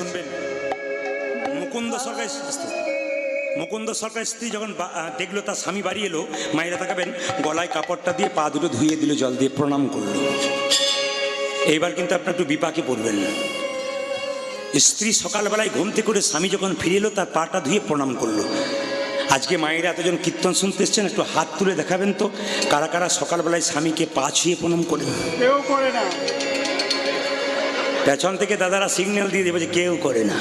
শুনবেন। মুকুন্দ সরকার মুকুন্দ সরকার স্ত্রী যখন দেখল, তার স্বামী বাড়ি এলো, মায়েরা তাকাবেন, গলায় কাপড়টা দিয়ে পা দুটো ধুয়ে দিল, জল দিয়ে প্রণাম করল। এইবার কিন্তু আপনার একটু বিপাকে পড়বেন না। স্ত্রী সকালবেলায় ঘুম থেকে করে স্বামী যখন ফিরে এলো, তার পাটা ধুয়ে প্রণাম করল। আজকে মায়েরা এতজন কীর্তন শুনতে এসছেন, একটু হাত তুলে দেখাবেন তো, কারা কারা সকালবেলায় স্বামীকে পা ছুঁয়ে প্রণাম করেন? কেউ করে না। পেছন থেকে দাদারা সিগন্যাল দিয়ে দেবে যে কেউ করে না।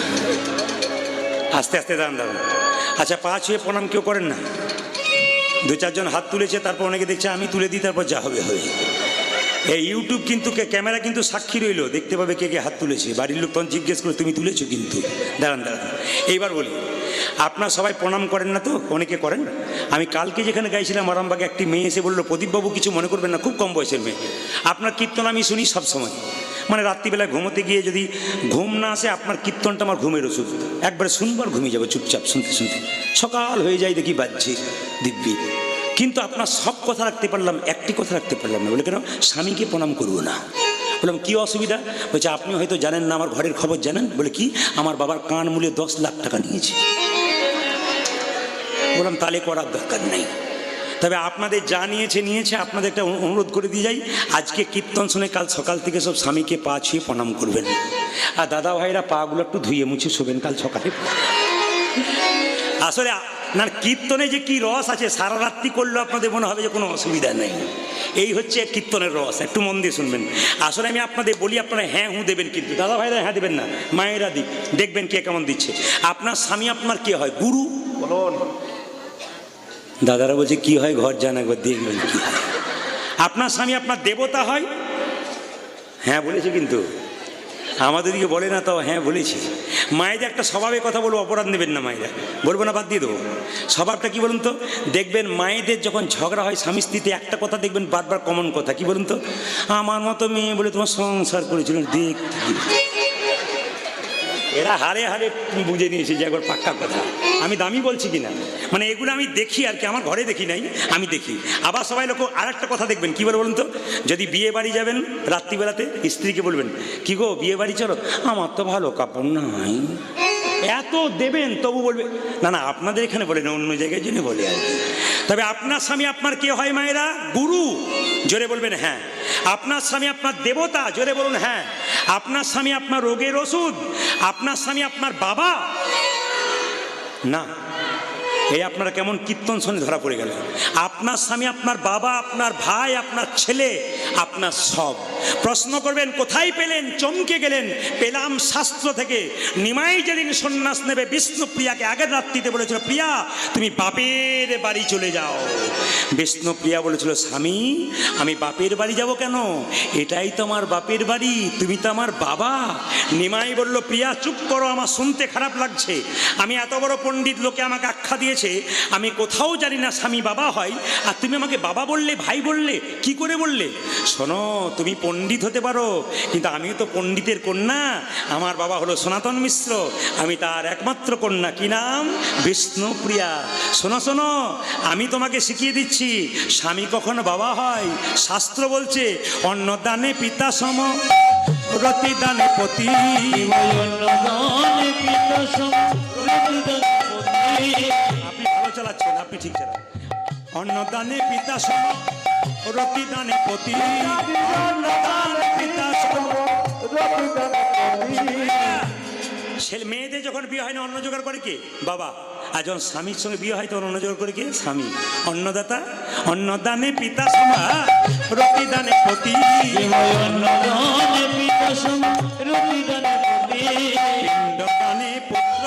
আস্তে আস্তে দাঁড়ান দাঁড়ান। আচ্ছা পা ছুঁয়ে প্রণাম কেউ করেন না? দু চারজন হাত তুলেছে, তারপর অনেকে দেখছে আমি তুলে দিই, তারপর যা হবে হবে। এই ইউটিউব কিন্তু ক্যামেরা কিন্তু সাক্ষী রইল। দেখতে পাবে কে কে হাত তুলেছে। বাড়ির লোক তখন জিজ্ঞেস করে, তুমি তুলেছো কিন্তু? দাঁড়ান দাঁড়ান। এইবার বলি, আপনার সবাই প্রণাম করেন না তো? অনেকে করেন? আমি কালকে যেখানে গাইছিলাম আরামবাগে, একটি মেয়ে এসে বলল, প্রদীপবাবু কিছু মনে করবেন না, খুব কম বয়সের মেয়ে। আপনার কীর্তন আমি শুনি সব সময় মানে রাত্রিবেলায় ঘুমোতে গিয়ে যদি ঘুম না আসে, আপনার কীর্তনটা আমার ঘুমের ওষুধ। একবারে শুনবার ঘুমিয়ে যাব, চুপচাপ, শুনতে শুনতে। সকাল হয়ে যায়, দেখি বাজছে দিব্যি। কিন্তু আপনার সব কথা রাখতে পারলাম, একটি কথা রাখতে পারলাম না। বলে, কেন? স্বামীকে প্রণাম করব না। বললাম, কী অসুবিধা? বলছে আপনি হয়তো জানেন না, আমার ঘরের খবর জানেন? বলে, কি? আমার বাবার কান মূল্যে দশ লাখ টাকা নিয়েছে। বললাম তালে করার দরকার নেই। তবে আপনাদের যা নিয়েছে নিয়েছে, আপনাদের একটা অনু- অনুরোধ করে দিয়ে যাই। আজকে কীর্তন শুনে কাল সকাল থেকে সব স্বামীকে পা ছুঁয়ে প্রণাম করবেন। আর দাদা ভাইরা পাগুলো একটু ধুয়ে মুছে শোবেন কাল সকালে। আসলে না, কীর্তনে যে কি রস আছে, সারা রাত্রি করলেও আপনাদের মনে হবে যে কোনো অসুবিধা নেই। এই হচ্ছে কীর্তনের রস, একটু মন দিয়ে শুনবেন। আসলে আমি আপনাদের বলি, আপনারা হ্যাঁ হুঁ দেবেন কিন্তু, দাদা ভাইরা হ্যাঁ দেবেন না, মায়েরা দিক। দেখবেন কে কেমন দিচ্ছে। আপনার স্বামী আপনার কে হয়? গুরু? বলুন। দাদারা বলছে কি হয়? ঘর যান একবার দেখবেন কি। আপনার স্বামী আপনার দেবতা হয়? হ্যাঁ বলেছে কিন্তু। আমাদের দিকে বলে না তো হ্যাঁ বলেছি। মায়েদের একটা স্বভাবের কথা বলব অপরাধ নেবেন না মায়েরা। বলব না বাদ দিয়ে দেবো। স্বভাবটা কি বলুন তো? দেখবেন মায়েদের যখন ঝগড়া হয় স্বামী স্ত্রীতে একটা কথা দেখবেন বারবার কমন কথা। কি বলুন তো? আমার মতো মেয়ে বলে তোমার সংসার করেছিল দেখ। এরা হারে হারে বুঝে নিয়েছে যে একবার পাক্কা কথা। আমি দামি বলছি কিনা? মানে এগুলো আমি দেখি আর কি, আমার ঘরে দেখি নাই, আমি দেখি। আবার সবাই লোক আর একটা কথা দেখবেন, কী বলে বলুন তো? যদি বিয়ে বাড়ি যাবেন রাত্রিবেলাতে, স্ত্রীকে বলবেন, কি গো, বিয়ে বাড়ি চলো? আমার তো ভালো কাপড় নাই। এত দেবেন, তবু বলবে, না না, আপনাদের এখানে বলে না, অন্য জায়গায় জন্য বলে আর কি। তবে আপনার স্বামী আপনার কে হয় মায়েরা? গুরু। জোরে বলবেন হ্যাঁ। আপনার স্বামী আপনার দেবতা। জোরে বলুন হ্যাঁ। আপনার স্বামী আপনার রোগের ওষুধ। আপনার স্বামী আপনার বাবা। না। এই আপনারা কেমন কীর্তন শুনে ধরা পড়ে গেল। আপনার স্বামী, আপনার বাবা, আপনার ভাই, আপনার ছেলে, আপনার সব। প্রশ্ন করবেন, কোথায় পেলেন, চমকে গেলেন? পেলাম শাস্ত্র থেকে। নিমাই যেদিন সন্ন্যাস নেবে বিষ্ণুপ্রিয়াকে আগের রাত্রিতে বলেছিল, প্রিয়া, তুমি বাপের বাড়ি চলে যাও। বিষ্ণুপ্রিয়া বলেছিল, স্বামী, আমি বাপের বাড়ি যাব কেন? এটাই তো আমার বাপের বাড়ি, তুমি তো আমার বাবা। নিমাই বলল, প্রিয়া, চুপ করো, আমার শুনতে খারাপ লাগছে। আমি এত বড় পণ্ডিত লোকে আমাকে আখ্যা দিয়েছে আমি কোথাও জানি না স্বামী বাবা হয়, আর তুমি আমাকে বাবা বললে, ভাই বললে, কি করে বললে? শোনো, তুমি পণ্ডিত হতে পারো, কিন্তু আমিও তো পণ্ডিতের কন্যা। আমার বাবা হলো সনাতন মিশ্র, আমি তার একমাত্র কন্যা। কি নাম? বিষ্ণুপ্রিয়া। শোনো শোনো, আমি তোমাকে শিখিয়ে দিচ্ছি, স্বামী কখনো বাবা হয়? শাস্ত্র বলছে, অন্নদানে পিতা সম, রতিদানে পতি। আপনি অন্নদানে পিতা সম, রতিদানে পতি। অন্নদানে পিতা সম ছেলে মেয়েদের যখন বিয়ে হয় না, অন্ন জোগাড় করে কে? বাবা। আর যখন স্বামীর সঙ্গে বিয়ে হয়, তখন অন্ন জোগাড় করে কে? স্বামী। অন্নদাতা? অন্নদানে পিতা সমা, রতিদানে পতি। পিণ্ডদানে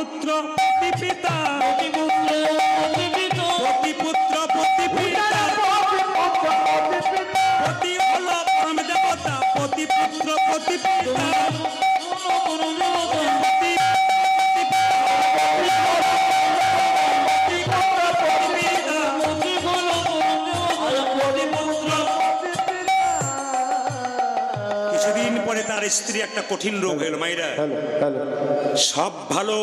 পতিপুত্র পিতা পতিপুত্র পতিপিতা পতি হল পরম দেবতা পতিপুত্র পতিপিতা একটা কঠিন রোগ হলো মাইরা। সব ভালো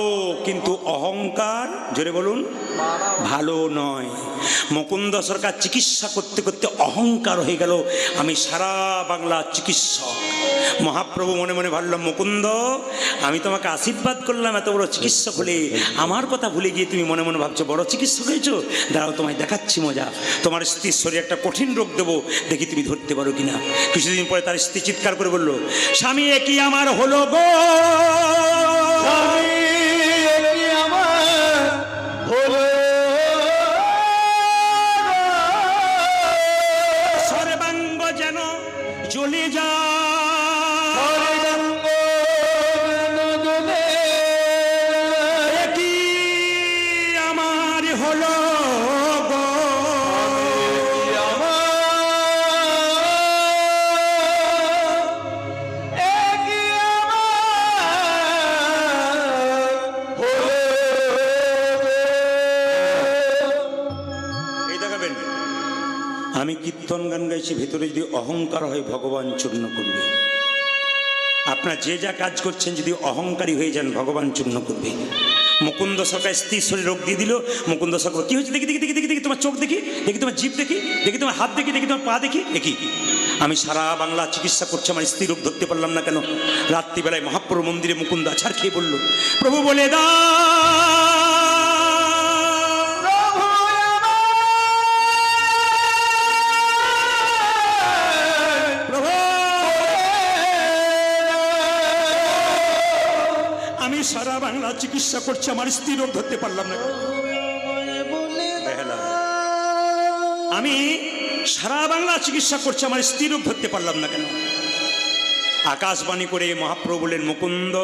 কিন্তু অহংকার জোরে বলুন ভালো নয়। মুকুন্দ সরকার চিকিৎসা করতে করতে অহংকার হয়ে গেল। আমি সারা বাংলা চিকিৎসক। মহাপ্রভু মনে মনে ভাবলাম মুকুন্দ, আমি তোমাকে আশীর্বাদ করলাম, এত বড় চিকিৎসক হলে। আমার কথা ভুলে গিয়ে তুমি মনে মনে ভাবছ, বড় চিকিৎসক হয়েছো? দাঁড়াও, তোমায় দেখাচ্ছি মজা। তোমার স্ত্রীর শরীরে একটা কঠিন রোগ দেবো, দেখি তুমি ধরতে পারো কিনা। কিছুদিন পরে তার স্ত্রী চিৎকার করে বলল, স্বামী, এ কি আমার হলো গো? গাইছি ভেতরে যদি অহংকার হয়, ভগবান চূর্ণ করবে। আপনার যে যা কাজ করছেন, যদি অহংকারী হয়ে যান, ভগবান চূর্ণ করবে। মুকুন্দ সরকার স্ত্রী শরীর রোগ দিয়ে দিল, মুকুন্দ সরকার কি হয়েছে? দেখি দেখি দেখি দেখি দেখি তোমার চোখ দেখি দেখি তোমার জিভ দেখি দেখি তোমার হাত দেখি দেখি তোমার পা দেখি দেখি। আমি সারা বাংলা চিকিৎসা করছি, আমার স্ত্রী রোগ ধরতে পারলাম না কেন? রাত্রিবেলায় মহাপ্রভু মন্দিরে মুকুন্দ আছাড় খেয়ে বলল, প্রভু বলে দা চিকিৎসা করছি, আমার স্ত্রী রোগ ধরতে পারলাম না। আমি সারা বাংলা চিকিৎসা করছি, আমার স্ত্রী রোগ ধরতে পারলাম না কেন? আকাশবাণী করে মহাপ্রভু বললেন মুকুন্দ,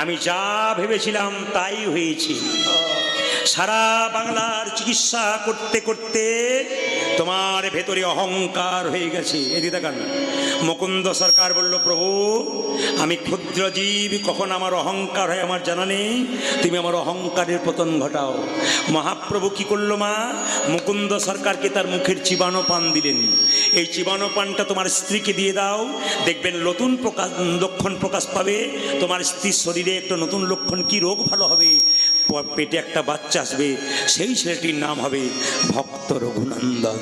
আমি যা ভেবেছিলাম তাই হয়েছে। সারা বাংলার চিকিৎসা করতে করতে তোমার ভেতরে অহংকার হয়ে গেছে। এদিকে দেখান মুকুন্দ সরকার বলল, প্রভু, আমি ক্ষুদ্র জীব, কখন আমার অহংকার হয় আমার জানা নেই? তুমি আমার অহংকারের পতন ঘটাও। মহাপ্রভু কি করল মা? মুকুন্দ সরকারকে তার মুখের চিবানো পান দিলেন। এই চিবানো পানটা তোমার স্ত্রীকে দিয়ে দাও। দেখবেন নতুন প্রকাশ, লক্ষণ প্রকাশ পাবে। তোমার স্ত্রীর শরীরে একটা নতুন লক্ষণ কি রোগ ভালো হবে? পেটে একটা বাচ্চা আসবে। সেই ছেলেটির নাম হবে ভক্ত রঘুনন্দন।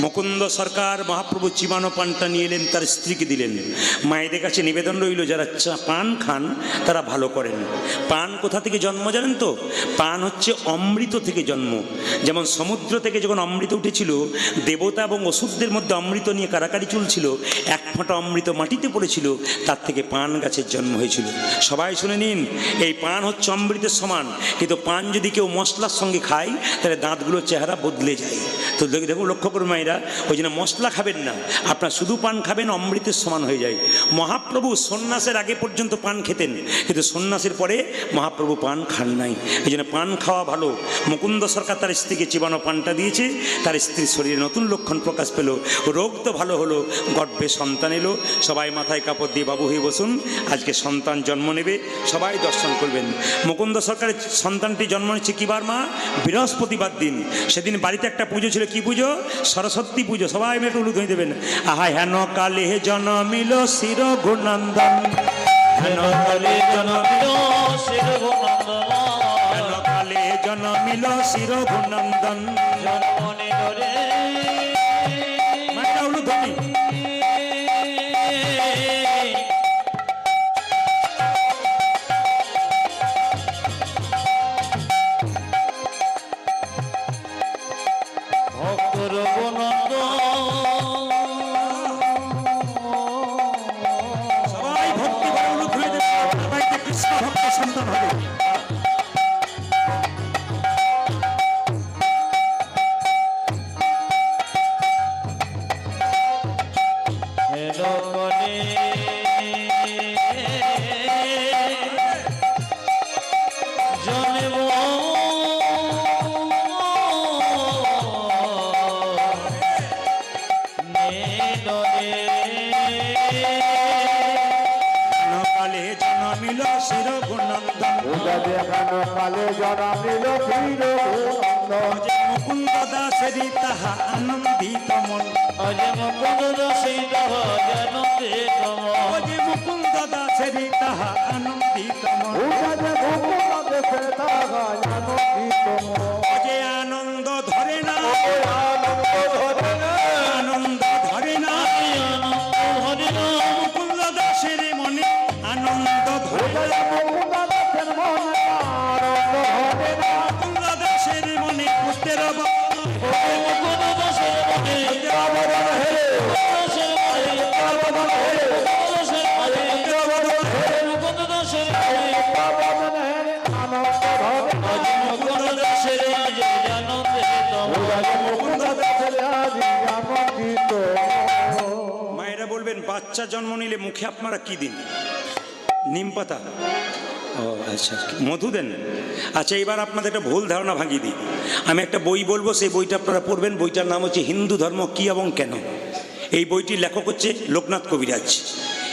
মুকুন্দ সরকার মহাপ্রভু চিবানো পানটা নিয়ে এলেন তার স্ত্রীকে দিলেন। মায়েদের কাছে নিবেদন রইল, যারা পান খান, তারা ভালো করেন। পান কোথা থেকে জন্ম জানেন তো? পান হচ্ছে অমৃত থেকে জন্ম। যেমন সমুদ্র থেকে যখন অমৃত উঠেছিল, দেবতা এবং ওষুধদের মধ্যে অমৃত নিয়ে কারাকারি চলছিল, এক ফোঁটা অমৃত মাটিতে পড়েছিল, তার থেকে পান গাছের জন্ম হয়েছিল। সবাই শুনে নিন, এই পান হচ্ছে অমৃতের সমান। কিন্তু পান যদি কেউ মশলার সঙ্গে খায়, তাহলে দাঁতগুলোর চেহারা বদলে যায় তো দেখে দেখুন লক্ষ্য করুন মায়েরা ওই জন্য মশলা খাবেন না। আপনার শুধু পান খাবেন, অমৃতের সমান হয়ে যায়। মহাপ্রভু সন্ন্যাসের আগে পর্যন্ত পান খেতেন, কিন্তু সন্ন্যাসের পরে মহাপ্রভু পান খান নাই। এই জন্য পান খাওয়া ভালো। মুকুন্দ সরকার তার স্ত্রীকে চিবানো পানটা দিয়েছে, তার স্ত্রীর শরীরে নতুন লক্ষণ প্রকাশ পেল। রোগ তো ভালো হলো, গর্ভে সন্তান এলো। সবাই মাথায় কাপড় দিয়ে, বাবু, হয়ে বসুন, আজকে সন্তান জন্ম নেবে। সবাই দর্শন করবেন। মুকুন্দ সরকারের সন্তানটি জন্ম নিচ্ছে কিবার মা? বৃহস্পতিবার দিন। সেদিন বাড়িতে একটা পুজো ছিল কি পুজো? সরস্বতী পুজো। সবাই মেয়ে একটু ধুয়ে দেবেন। আহা হেন কালে জনমিল শির গুণন্দন। হেন কালে জন্মিল হেন কালে জন্মিল শির গুণন্দন। মায়েরা অজে মুকুন্দ দশিত যেন তম ও যে মুকুন্দ দাসেরি তাহা আনন্দিত মন। পূজা যে দেখে তাহা আনন্দিত বাচ্চা জন্ম নিলে মুখে আপনারা কি দিন? নিম পাতা। ও আচ্ছা। মধু দেন। আচ্ছা এবার আপনাদের একটা ভুল ধারণা ভাঙিয়ে দিই। আমি একটা বই বলব সেই বইটা আপনারা পড়বেন। বইটার নাম হচ্ছে হিন্দু ধর্ম কি এবং কেন? এই বইটির লেখক হচ্ছে লোকনাথ কবিরাজ।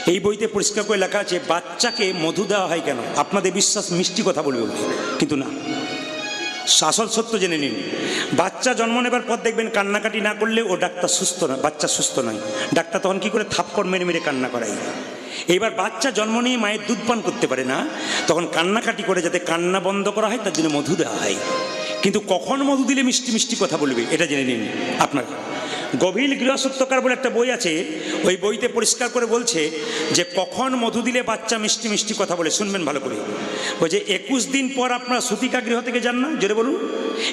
এই বইতে পরিষ্কার করে লেখা আছে বাচ্চাকে মধু দেওয়া হয় কেন? আপনাদের বিশ্বাস মিষ্টি কথা বলবে কিন্তু না। আসল সত্য জেনে নিন। বাচ্চা জন্ম নেবার পর দেখবেন কান্নাকাটি না করলে ও ডাক্তার সুস্থ নয়, বাচ্চা সুস্থ নয়। ডাক্তার তখন কি করে থাপ্পড় মেরে মেরে কান্না করাই এবার বাচ্চা জন্ম নিয়ে মায়ের দুধ পান করতে পারে না, তখন কান্নাকাটি করে যাতে কান্না বন্ধ করা হয়, তার জন্য মধু দেওয়া হয়। কিন্তু কখন মধু দিলে মিষ্টি মিষ্টি কথা বলবে, এটা জেনে নিন আপনারা। গভীর গৃহসত্যকার বলে একটা বই আছে, ওই বইতে পরিষ্কার করে বলছে যে কখন মধু দিলে বাচ্চা মিষ্টি মিষ্টি কথা বলে, শুনবেন ভালো করে। বলছে, একুশ দিন পর আপনারা সুতিকা গৃহ থেকে যান না? জোরে বলুন।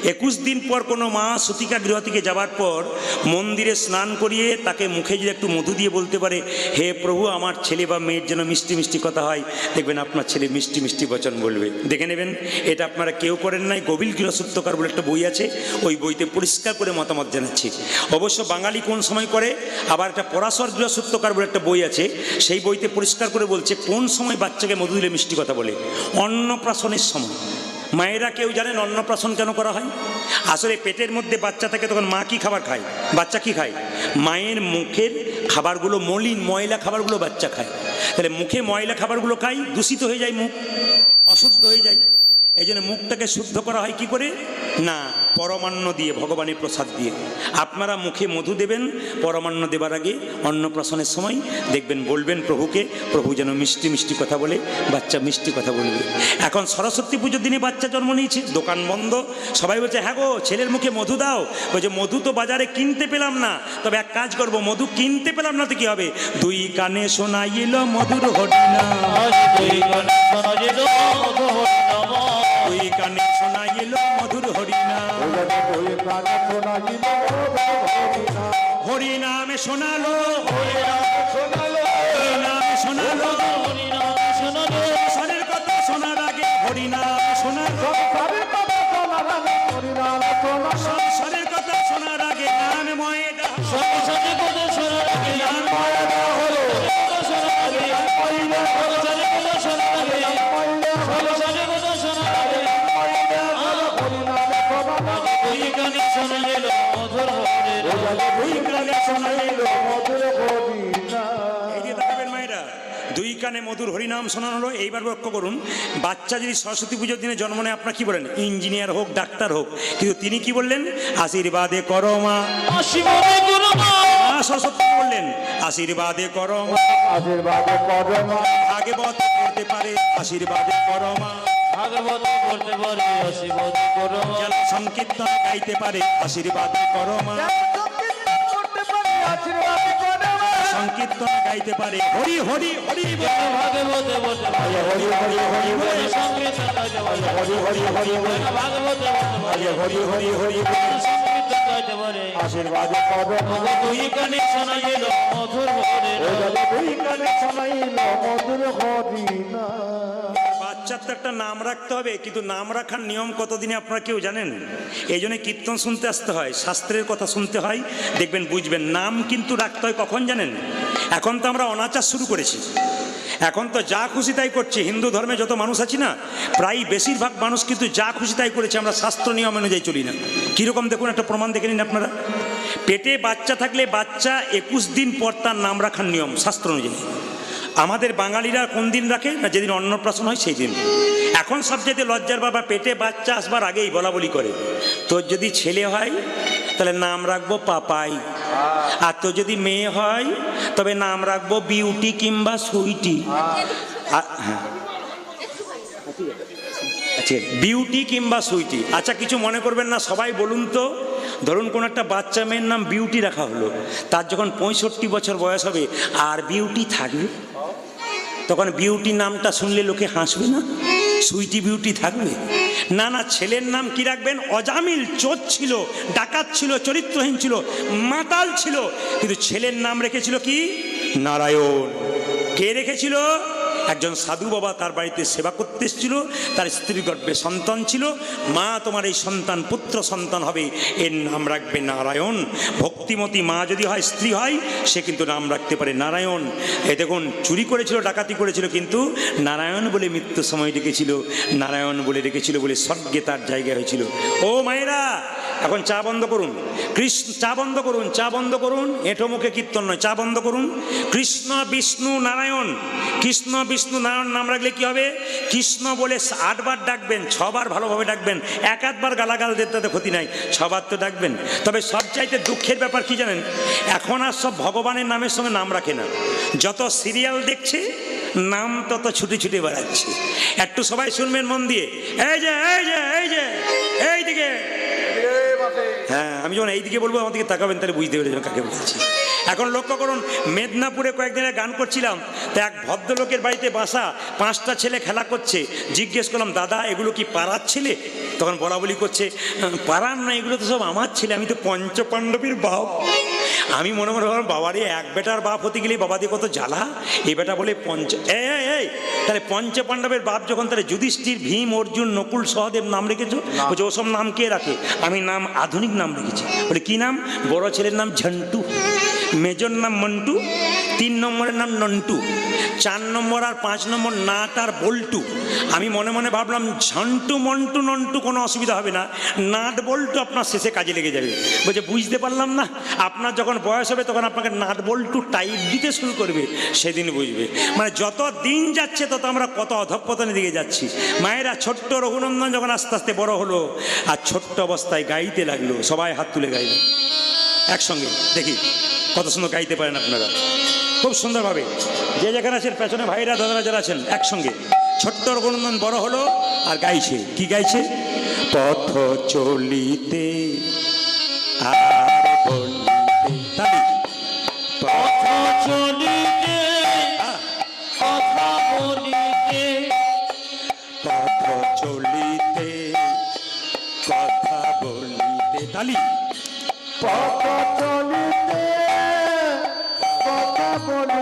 একুশ দিন পর কোনো মা সুতিকা গৃহ থেকে যাওয়ার পর মন্দিরে স্নান করিয়ে তাকে মুখে যদি একটু মধু দিয়ে বলতে পারে, হে প্রভু, আমার ছেলে বা মেয়ের জন্য মিষ্টি মিষ্টি কথা হয়। দেখবেন আপনার ছেলে মিষ্টি মিষ্টি বচন বলবে। দেখে নেবেন, এটা আপনারা কেউ করেন নাই। গভীর গৃহসত্যকার বলে একটা বই আছে, ওই বইতে পরিষ্কার করে মতামত জানাচ্ছি। অবশ্য বাঙালি কোন সময় করে? আবার একটা পরাশর গৃহসত্যকার বলে একটা বই আছে, সেই বইতে পরিষ্কার করে বলছে, কোন সময় বাচ্চাকে মধু দিলে মিষ্টি কথা বলে? অন্নপ্রাশনের সময়। মায়েরা কেউ জানেন অন্নপ্রাশন কেন করা হয়? আসলে পেটের মধ্যে বাচ্চা থাকে তখন মা কি খাবার খায়? বাচ্চা কি খায়? মায়ের মুখের খাবারগুলো মলিন ময়লা খাবারগুলো বাচ্চা খায়। তাহলে মুখে ময়লা খাবারগুলো খাই, দূষিত হয়ে যায় মুখ। অশুদ্ধ হয়ে যায় এই জন্য মুখটাকে শুদ্ধ করা হয় কি করে? না, পরমান্ন দিয়ে ভগবানের প্রসাদ দিয়ে। আপনারা মুখে মধু দেবেন, পরমান্ন দেবার আগে অন্নপ্রাশনের সময় দেখবেন, বলবেন প্রভুকে, প্রভু যেন মিষ্টি মিষ্টি কথা বলে, বাচ্চা মিষ্টি কথা বলবে। এখন সরস্বতী পুজোর দিনে বাচ্চা জন্ম নিয়েছে, দোকান বন্ধ। সবাই বলছে হ্যাঁ গো, ছেলের মুখে মধু দাও। বলছে, মধু তো বাজারে কিনতে পেলাম না। তবে এক কাজ করব, মধু কিনতে পেলাম না তো কি হবে? দুই কানে শোনাইল মধুর মধু হরি দুই কানে শোনাইল মধুর হরিনা হরিনামে শোনালো। শোনালো হরিনামে শোনালো হরি নাম শোনালো কানে মধুর হরিনাম শোনানো হলো এইবার লক্ষ্য করুন বাচ্চা যদি সরস্বতী পুজোর দিনে জন্ম নেয় আপনার কি বলেন? ইঞ্জিনিয়ার হোক ডাক্তার হোক কিন্তু তিনি কি বললেন? আশীর্বাদে করো মা। সরস্বতী বললেন? আশীর্বাদে করো মা। আশীর্বাদ করো মা। ভাগবত করতে পারে আশীর্বাদে ভাগবত করতে পারি আশীর্বাদ করো মা। সংকীর্তন গাইতে পারে আশীর্বাদে করো সংকীর্তন গাইতে পারে। হরি হরি হরি ভাগবতে হরি হরি হরি হরি সংকীর্তন হরি হরি হরি হরি যেন ভাগবতে বলতে পারি। হরি হরি হরি হরি সংকীর্তন গাইতে আশীর্বাদ করো কানে শোনাইল মধুর হরি পূজা কানে শোনাইল মধুর হরিনা বাচ্চার তো একটা নাম রাখতে হবে, কিন্তু নাম রাখার নিয়ম কতদিনে আপনারা কেউ জানেন? এই জন্য কীর্তন শুনতে আসতে হয়, শাস্ত্রের কথা শুনতে হয়, দেখবেন বুঝবেন, নাম কিন্তু রাখতে হয় কখন জানেন? এখন তো আমরা অনাচার শুরু করেছি। এখন তো যা খুশি তাই করছে, হিন্দু ধর্মে যত মানুষ আছি না, প্রায় বেশিরভাগ মানুষ কিন্তু যা খুশি তাই করেছে, আমরা শাস্ত্র নিয়ম অনুযায়ী চলি না। কীরকম দেখুন একটা প্রমাণ দেখে নিন আপনারা। পেটে বাচ্চা থাকলে বাচ্চা একুশ দিন পর তার নাম রাখার নিয়ম, শাস্ত্র অনুযায়ী। আমাদের বাঙালিরা কোন দিন রাখে না যেদিন অন্নপ্রাশন হয় সেই দিন? এখন সব সবচেয়ে লজ্জার বাবা পেটে বাচ্চা আসবার আগেই বলা বলি করে, তোর যদি ছেলে হয় তাহলে নাম রাখব পাপাই। আর তোর যদি মেয়ে হয় তবে নাম রাখব বিউটি কিংবা সুইটি। হ্যাঁ। আচ্ছা বিউটি কিংবা সুইটি। আচ্ছা কিছু মনে করবেন না, সবাই বলুন তো। ধরুন কোন একটা বাচ্চা মেয়ের নাম বিউটি রাখা হলো, তার যখন পঁয়ষট্টি বছর বয়স হবে, আর বিউটি থাকবে? তখন বিউটি নামটা শুনলে লোকে হাসবে না? সুইটি বিউটি থাকবে? না না, ছেলের নাম কি রাখবেন? অজামিল চোর ছিল, ডাকাত ছিল, চরিত্রহীন ছিল, মাতাল ছিল, কিন্তু ছেলের নাম রেখেছিল কি? নারায়ণ। কে রেখেছিল? একজন সাধু বাবা তার বাড়িতে সেবা করতে এসেছিল, তার স্ত্রী গর্ভে সন্তান ছিল, মা তোমার এই সন্তান, পুত্র সন্তান হবে, এর নাম রাখবে নারায়ণ। ভক্তিমতী মা যদি হয়, স্ত্রী হয়, সে কিন্তু নাম রাখতে পারে নারায়ণ। এ দেখুন, চুরি করেছিল, ডাকাতি করেছিল, কিন্তু নারায়ণ বলে মৃত্যু সময় ডেকেছিল, নারায়ণ বলে ডেকেছিল বলে স্বর্গে তার জায়গা হয়েছিল। ও মায়েরা এখন চা বন্ধ করুন। কৃষ্ণ, চা বন্ধ করুন, চা বন্ধ করুন এঁটো মুখে কীর্তন নয়, চা বন্ধ করুন। কৃষ্ণ, বিষ্ণু, নারায়ণ, কৃষ্ণ, বিষ্ণু, নারায়ণ নাম রাখলে কি হবে? কৃষ্ণ বলে আটবার ডাকবেন, ছবার ভালোভাবে ডাকবেন, এক আধবার গালাগাল দিতে তাতে ক্ষতি নাই, ছবার তো ডাকবেন। তবে সবচাইতে দুঃখের ব্যাপার কি জানেন? এখন আর সব ভগবানের নামের সঙ্গে নাম রাখে না। যত সিরিয়াল দেখছে, নাম তত ছুটে ছুটে বেড়াচ্ছে। একটু সবাই শুনবেন মন দিয়ে। এই যে এই যে এই যে এই দিকে হ্যাঁ আমি যখন এইদিকে বলব আমার দিকে তাকাবেন তাহলে বুঝতে পেরেছেন কাকে বলছি। এখন লক্ষ্য করুন মেদিনীপুরে কয়েকদিন গান করছিলাম তো এক ভদ্রলোকের বাড়িতে বাসা পাঁচটা ছেলে খেলা করছে। জিজ্ঞেস করলাম দাদা এগুলো কি পাড়ার ছেলে? তখন বলা বলি করছে "আহ, পাড়ার না এগুলো তো সব আমার ছেলে আমি তো পঞ্চপাণ্ডবীর বাপ। আমি মনে মনে ভাবলাম বাবারে এক বেটার বাপ হতে গেলে বাবা দিয়ে কত জ্বালা? এ বেটা বলে পঞ্চ এই তাহলে পঞ্চ পাণ্ডবের বাপ যখন তাহলে যুধিষ্ঠির ভীম অর্জুন নকুল সহদেব নাম রেখেছো? বলছে ওসব নাম কে রাখে? আমি নাম আধুনিক নাম রেখেছি। বলে কি নাম? বড় ছেলের নাম ঝন্টু। মেজর নাম মন্টু। তিন নম্বরের নাম নন্টু, চার নম্বর আর পাঁচ নম্বর নাট আর বল্টু। আমি মনে মনে ভাবলাম, ঝন্টু, মন্টু, নন্টু কোনো অসুবিধা হবে না। নাট, বল্টু আপনার শেষে কাজে লেগে যাবে। বলছে, বুঝতে পারলাম না। আপনার যখন বয়স হবে, তখন আপনাকে নাট, বল্টু টাইপ দিতে শুরু করবে। সেদিন বুঝবে। মানে যত দিন যাচ্ছে, তত আমরা কত অধঃপতনের দিকে যাচ্ছি। মায়েরা, ছোট্ট রঘুনন্দন যখন আস্তে আস্তে বড় হলো, আর ছোট্ট অবস্থায় গাইতে লাগল, সবাই হাত তুলে গাইলো। একসঙ্গে, দেখি, কত সুন্দর গাইতে পারেন আপনারা। খুব সুন্দরভাবে। যে যেখানে আছেন, পেছনে ভাইরা, দাদারা যারা আছেন, একসঙ্গে। ছোট্ট রঘুনন্দন বড় হলো আর গাইছে। কি গাইছে? পথ চলিতে আর পথ চলিতে পথ চলিতে, কথা বলিতে। তালি পথ চলিতে কথা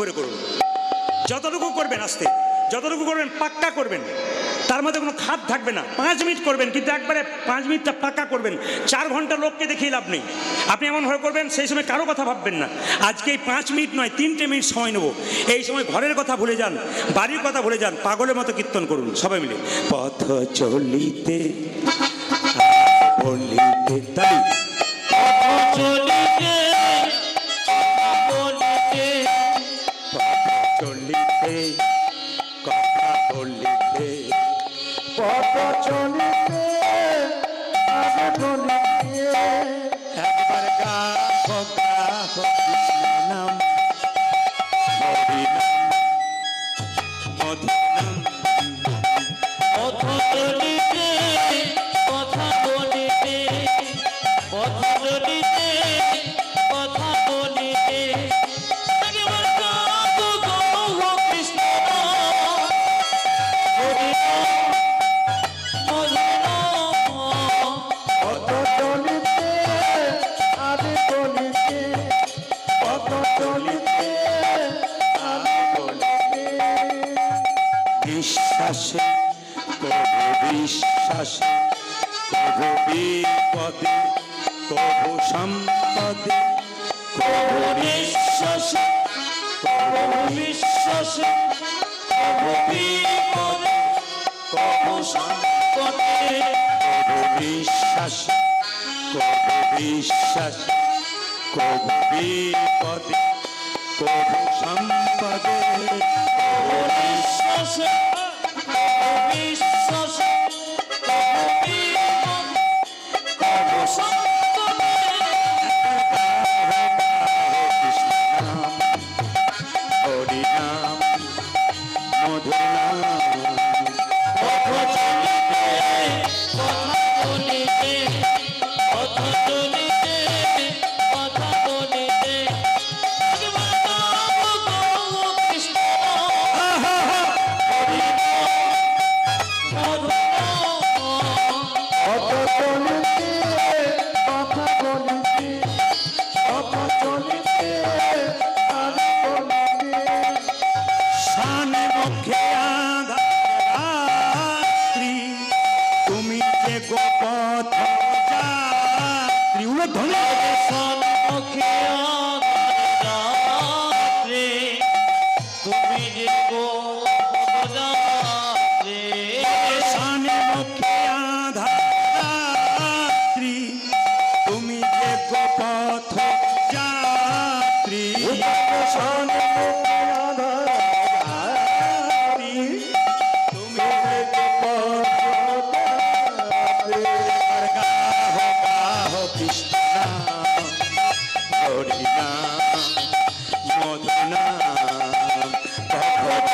ভরে করুন। যতটুকু করবেন আস্তে, যতটুকু করবেন পাক্কা করবেন। তার মধ্যে কোনো খাদ থাকবে না। পাঁচ মিনিট করবেন, কিন্তু একবারে পাঁচ মিনিটটা পাক্কা করবেন। চার ঘণ্টা লোককে দেখিয়ে লাভ নেই। আপনি এমনভাবে করবেন, সেই সময় কারও কথা ভাববেন না। আজকে এই পাঁচ মিনিট নয়, তিনটে মিনিট সময় নেব। এই সময় ঘরের কথা ভুলে যান, বাড়ির কথা ভুলে যান, পাগলের মতো কীর্তন করুন, সবাই মিলে। পথ চলিতে বলিতে তালি।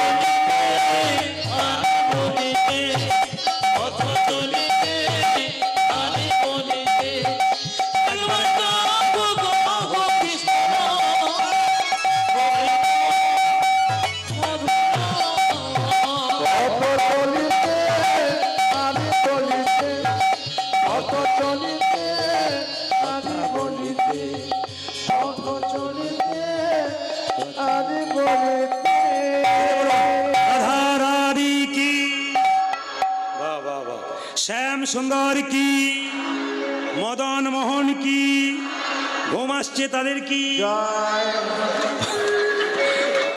ভগবতী বলিতে